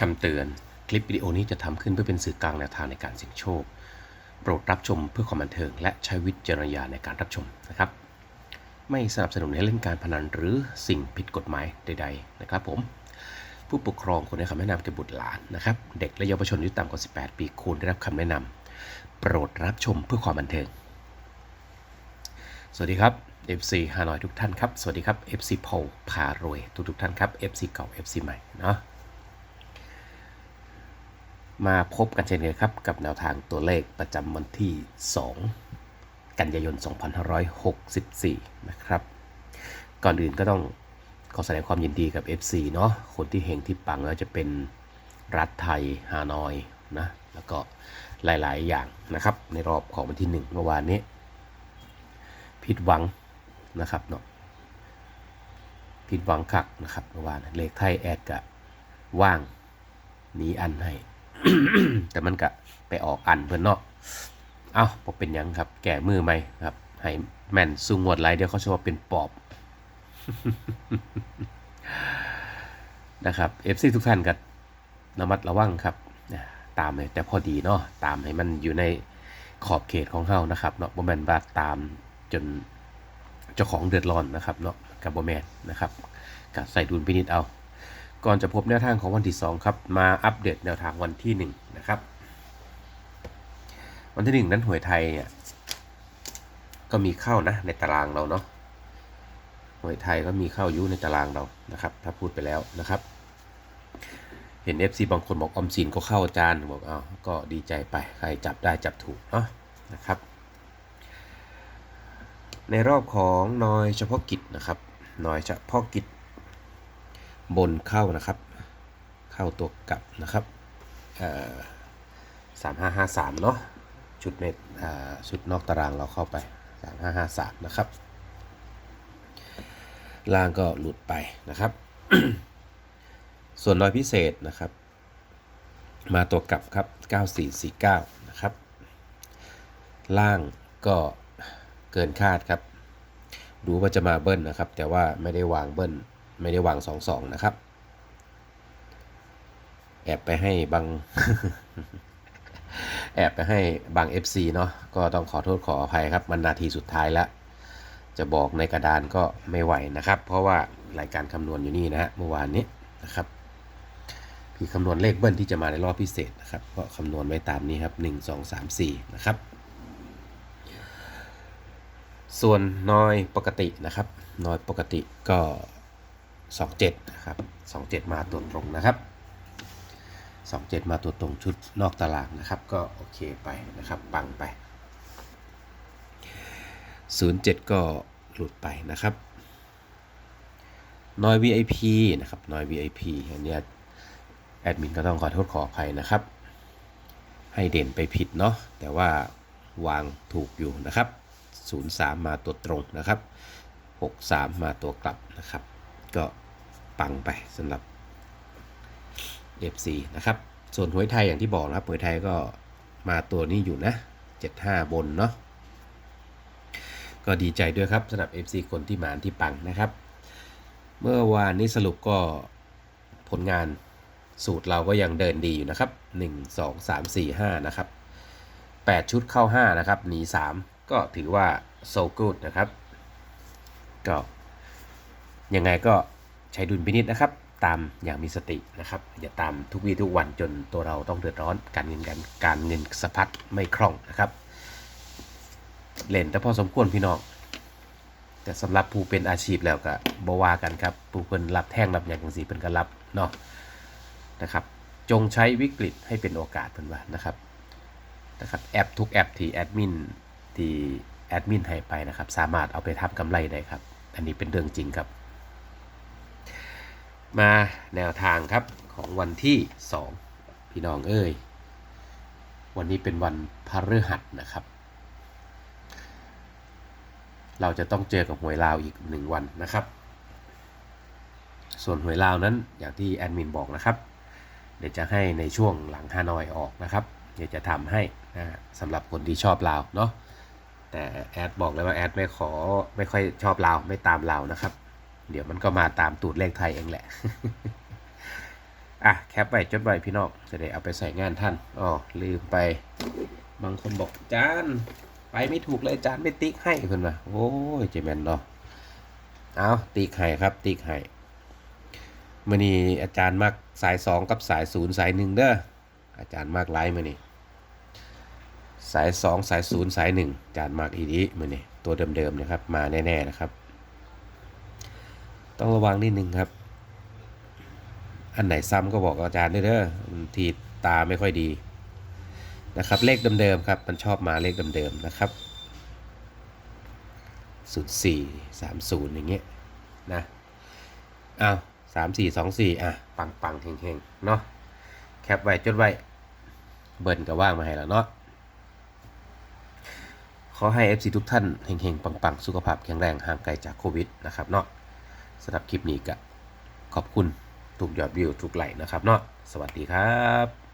คำเตือน คลิปวิดีโอนี้จะทำขึ้นเพื่อเป็นสื่อกลางแนวทางในการเสี่ยงโชค โปรดรับชมเพื่อความบันเทิง และใช้วิจารณญาณในการรับชมนะครับ ไม่สนับสนุนให้เล่นการพนันหรือสิ่งผิดกฎหมายใด ๆ นะครับผม ผู้ปกครองควรให้คำแนะนำแก่บุตรหลานนะครับ เด็กและเยาวชนอายุต่ำกว่า 18 ปีควรได้รับคำแนะนำโปรดรับชมเพื่อความบันเทิง สวัสดีครับ FC ฮานอยทุกท่านครับ สวัสดีครับ FC พลพารวยทุกทุกท่านครับ FC เก่า FC ใหม่เนาะ มาพบกันเช่นเคยครับ กับแนวทางตัวเลขประจำวันที่ 2 กันยายน 2564 นะครับ ก่อนอื่นก็ต้องขอแสดงความยินดีกับ FC เนาะคนที่เฮงที่ปังแล้วจะเป็นรัฐไทยฮานอยนะแล้วก็หลายๆ อย่างนะครับ ในรอบของวันที่ 1 เมื่อวานนี้ ผิดหวังนะครับเนาะผิดหวังคักนะครับเมื่อวานเลขไทยแอดกะว่างหนีอันให้ แต่มันก็ไปออกอันเพื่อนเนาะเอาพอเป็นยังครับ แก่มือไหมครับให้แม่นสูงงวดไรเดี๋ยวเขาจะว่าเป็นปอบนะครับ FC ทุกท่านก็ระมัดระวังครับตามเลยแต่พอดีเนาะตามให้มันอยู่ในขอบเขตของเฮานะครับเนาะบ่แมนว่าตามจนเจ้าของเดือดร้อนนะครับเนาะกับบ่แมนนะครับก็ใส่ดุลพินิจเอา ก่อนจะพบแนวทางของวันที่ 2 ครับ มาอัปเดตแนวทางวันที่ 1 นะครับ วันที่ 1 นั้นหวยไทยเนี่ยก็มีเข้านะในตารางเราเนาะหวยไทยก็มีเข้าอยุในตารางเรานะครับ ถ้าพูดไปแล้วนะครับ เห็น FC บางคนบอกออมสินก็เข้าอาจารย์บอกอ้าวก็ดีใจไปใครจับได้จับถูกเนาะนะครับในรอบของนอยเฉพาะกิจนะครับนอยเฉพาะกิจ บนเข้านะครับ เข้าตัวกลับนะครับสามห้าห้าสามเนาะชุดในอ่าชุดนอกตารางเราเข้าไปสามห้าห้าสามนะครับล่างก็หลุดไปนะครับ ส่วนน้อยพิเศษนะครับ มาตัวกลับครับ 9449 นะครับ ล่างก็เกินคาดครับ ดูว่าจะมาเบิ้ลนะครับ แต่ว่าไม่ได้วางเบิ้ล ไม่ได้วางสองสองนะครับ แอบไปให้บาง แอบไปให้บาง FC เนาะก็ต้องขอโทษขออภัยครับ มันนาทีสุดท้ายแล้วจะบอกในกระดานก็ไม่ไหวนะครับ เพราะว่ารายการคำนวณอยู่นี่นะฮะเมื่อวานนี้นะครับคือคำนวณเลขเบิ้ลที่จะมาในรอบพิเศษนะครับก็คำนวณไว้ตามนี้ครับ 1 2 3 4 นะครับ ส่วนน้อยปกตินะครับ น้อยปกติก็ 27นะครับ27 มาตัวตรงนะครับ27 มาตัวตรงชุดนอกตารางนะครับ ก็โอเคไปนะครับปังไป 07 ก็หลุดไปนะครับน้อย VIP นะครับน้อย VIP อันนี้แอดมินก็ต้องขอโทษขออภัยนะครับ ให้เด่นไปผิดเนาะแต่ว่าวางถูกอยู่นะครับ 03 มาตัวตรงนะครับ 63 มาตัวกลับนะครับ ก็ปังไปสำหรับ FC นะครับ ส่วนหวยไทยอย่างที่บอกนะครับหวยไทยก็มาตัวนี้อยู่นะ 75 บนเนาะก็ดีใจด้วยครับสำหรับ FC คนที่หมานที่ปังนะครับ เมื่อวานนี้สรุปก็ผลงานสูตรเราก็ยังเดินดีอยู่นะครับ 1 2 3 4 5 นะครับ 8 ชุดเข้า 5 นะครับ หนี 3 ก็ถือว่า so good นะครับ ก็ ยังไงก็ใช้ดุลพินิษนะครับ ตามอย่างมีสตินะครับ อย่าตามทุกวี่ทุกวันจนตัวเราต้องเดือดร้อนการเงินการการเงินสะพัดไม่คล่องนะครับ เล่นแต่พอสมควรพี่น้องแต่สำหรับผู้เป็นอาชีพแล้วก็บว่ากันครับ ผู้เพิ่นรับแท่งรับอย่างจังสีเพิ่นก็รับเนาะนะครับ จงใช้วิกฤตให้เป็นโอกาสเพิ่นว่านะครับนะครับแอปทุกแอปที่แอดมินที่แอดมินให้ไปนะครับ สามารถเอาไปทำกำไรได้ครับ อันนี้เป็นเรื่องจริงครับ มาแนวทางครับของวันที่ 2 พี่น้องเอ้ย วันนี้เป็นวันพฤหัสนะครับ เราจะต้องเจอกับหวยลาวอีกหนึ่งวันนะครับ ส่วนหวยลาวนั้นอย่างที่แอดมินบอกนะครับ เดี๋ยวจะให้ในช่วงหลังฮานอยออกนะครับ เดี๋ยวจะทำให้นะฮะสำหรับคนที่ชอบลาวเนาะแต่แอดบอกเลยว่าแอดไม่ขอไม่ค่อยชอบลาวไม่ตามลาวนะครับ เดี๋ยวมันก็มาตามตูดเลขไทยเองแหละ อะแคปไว้จดไว้พี่น้องจะได้เอาไปใส่งานท่านอ๋อลืมไปบางคนบอกจานไปไม่ถูกเลยจานไม่ติ๊กให้เพิ่นว่าโอ้ยเจแมนเนาะเอาติ๊กให้ครับ ติ๊กให้มื่อนี้อาจารย์มักสายสองกับสายศูนย์สายหนึ่งเด้ออาจารย์มากไลน์มื่อนี้สายสองสายศูนย์สายหนึ่งอาจารย์มากอีดีมื่อนี้ตัวเดิมๆนะครับมาแน่ๆนะครับ ต้องระวังนิดนึงครับ อันไหนซ้ำก็บอกอาจารย์ด้วยเด้อทีตาไม่ค่อยดีนะครับ เลขเดิมๆครับ มันชอบมาเลขเดิมๆนะครับ04 30อย่างเงี้ยนะอ้าว3 4 2 4อะ ปังปังๆเฮงเฮงๆเนาะแคปไว้จดไว้ เบิร์นก็ว่างมาให้แล้วเนาะขอให้ FC ทุกท่านเฮงเฮงๆปังๆ สุขภาพแข็งแรงห่างไกลจากโควิดนะครับเนาะ สำหรับคลิปนี้ก็ขอบคุณทุกยอดวิวทุกไลค์นะครับเนาะสวัสดีครับ